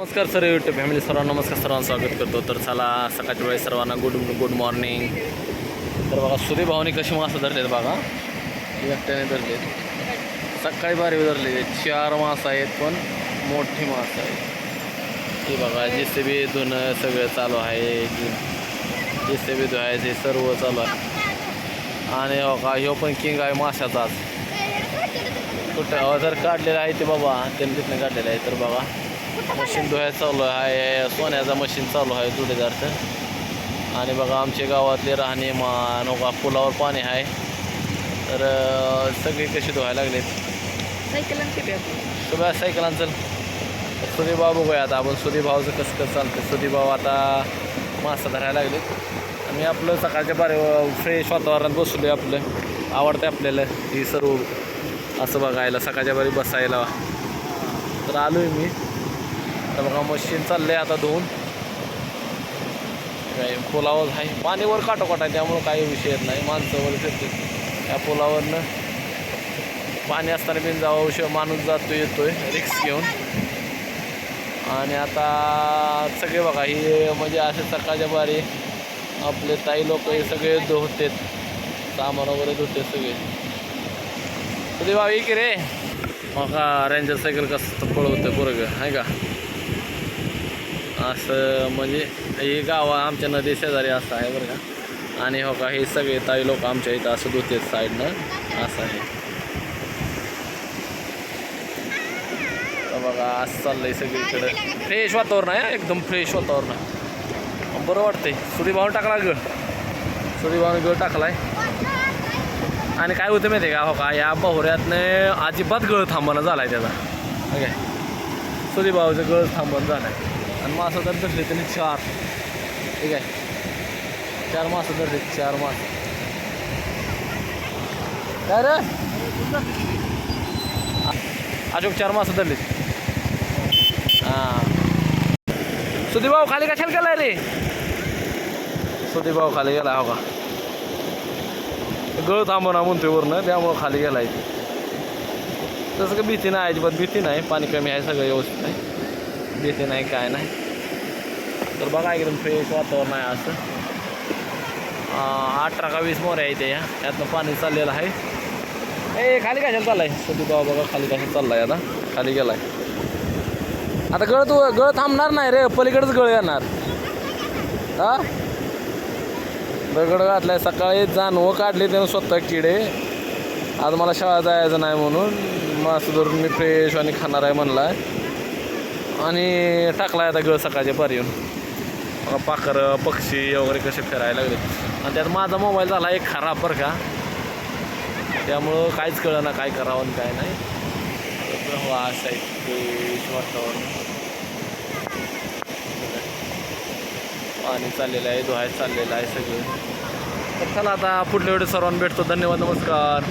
नमस्कार sir YouTube family सर्वांना नमस्कार. सर्वांना स्वागत करतो. तर चला सकाळच्या वेळेस सर्वांना गुड गुड मॉर्निंग तर बघा सुदे भावने कशी मासं धरलेत बघा. एकट्याने धरलेत. सकाळी बारी धरले चार मास आहेत पण मोठी मास आहेत हे बघा जे सी बी धुणं सगळं चालू आहे. जे सी बी धुवायचं हे सर्व चालू आहे. आणि हो का ह्यो पण किंग आहे माशाचाच कुठं? जर काढलेलं आहे ते बाबा त्यांनी तिथनं काढलेलं आहे तर बघा. मशीन धुवायचं चालू आहे सोन्याचा मशीन चालू आहे जोडीदारचं. आणि बघा आमच्या गावातले राहणीमान का पुलावर पाणी आहे. तर सगळे कसे धुवायला लागलेत? सगळ्या सायकलांचं सुधी भाऊ बघूया आता आपण. सुधी भाऊचं कसं कसं चालतं सुधी भाऊ आता मासा धरायला लागलेत. आणि आपलं सकाळच्या बारे फ्रेश वातावरणात बसलो आपलं. आवडतं आपल्याला ही सर्व. असं बघायला सकाळच्या बारी बसायला. तर आलो आहे मी. तर बघा मशीन चाललं आहे आता धुवून. काय पुलावर आहे. पाणीवर काटोकाट आहे त्यामुळं काही विषय येत नाही. माणसं वगैरे फिरते त्या पुलावरनं पाणी असताना बिन जावा विषय माणूस जातो येतोय रिक्स घेऊन. आणि आता सगळे बघा ही म्हणजे असे सकाळच्या बारी आपले ताई लोक हे सगळे धुतेत सामान वगैरे धुते सगळे. तुझे भाऊ की रे? मग रेंजर सायकल कसं पळवतं पोरग आहे का? असं म्हणजे हे गाव आमच्या नदी शेजारी असं आहे बरं का. आणि हो का हे सगळे ताई लोक आमच्या इथं असं धुतेत साईडनं. असं आहे. तर बघा असं चाललंय सगळीकडं. फ्रेश वातावरण आहे एकदम फ्रेश वातावरण आहे. बरं वाटतंय. सुरी भाऊन टाकला गळ सुरी भाऊन गळ टाकलाय. आणि काय होतं माहिती आहे का हो का या बहुऱ्यातनं अजिबात गळ थांबणं आहे त्याचा. ठीक आहे सुरी भाऊचं गळ झालं आहे आणि मासं तर धरले त्यांनी चार. ठीक आहे? चार मासं धरले चार मास. काय रे? अशोक चार मासं धरले. हां. सुधीर भाऊ खाली कशाला गेला रे? सुधीर भाऊ खाली गेला हो का? गळ थांबवणार म्हणतोय वरनं त्यामुळं खाली गेलाय. तसं का भीती नाही पण भीती नाही. पाणी कमी आहे सगळं व्यवस्थित आहे. भीती नाही काय नाही. तर बघा एकदम फ्रेश वातावरण आहे असं. अठरा का वीस मोऱ्या आहे त्या यातनं पाणी चाललेलं आहे. ए खाली कशाला चाललाय? सुधीर गाव बघा खाली कशाला चाललाय आता. खाली गेलाय. आता गळ तू गळ थांबणार नाही रे. पलीकडेच गळ येणार. हा दगड घातलाय. सकाळी जानवं काढले त्यानं स्वतः किडे. आज मला शाळा जायचं नाही म्हणून. मासं धरून मी फ्रेश आणि खाणार आहे म्हणलाय. आणि टाकला आता गळ सकाळच्या पार येऊन. बघा पाखरं पक्षी वगैरे कसे फिरायला लागले. आणि त्यात माझा मोबाईल झाला एक खराब बरं का. त्यामुळं काहीच कळलं ना काय करावं आणि काय नाही. हो असं आहे वातावरण. पाणी चाललेलं आहे धुवायला चाललेलं आहे सगळं. तर चला आता पुढल्या वेळेस सर्वांना भेटतो. धन्यवाद नमस्कार.